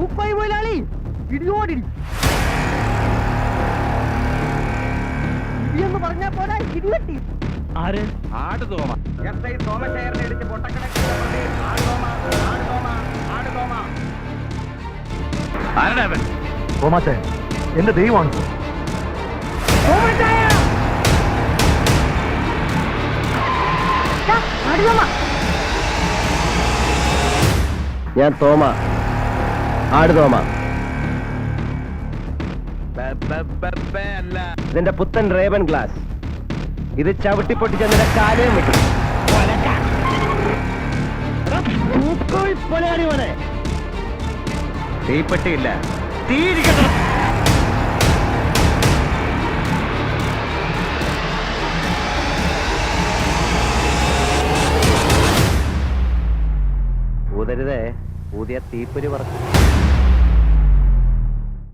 കുപ്പായി മുതലാളി ഇടിയോടിടി. ഇടിയെന്ന് പറഞ്ഞാ പോരാ ഇടിവെട്ടി. ആര്? ആട് തോമ. എസ് ഐ സോമശേഖരനെ ഇടിച്ച് പൊട്ടക്കണക്കിന് പ്രതി ആട് തോമ ആട് തോമ ആട് തോമ. ആരുടെ അവൻ? തോമാച്ചേ എന്റെ ദൈവമാണ്. ഞാൻ തോമ. ആട് തോമ ഇതിന്റെ പുത്തൻ റേവൻ ഗ്ലാസ്. ഇത് ചവിട്ടി പൊട്ടിച്ച് നിന്റെ കാലയും വെക്കും തീപ്പെട്ടിയില്ല. ഊതരുതേ. പുതിയ തീപ്പൊരി പറഞ്ഞു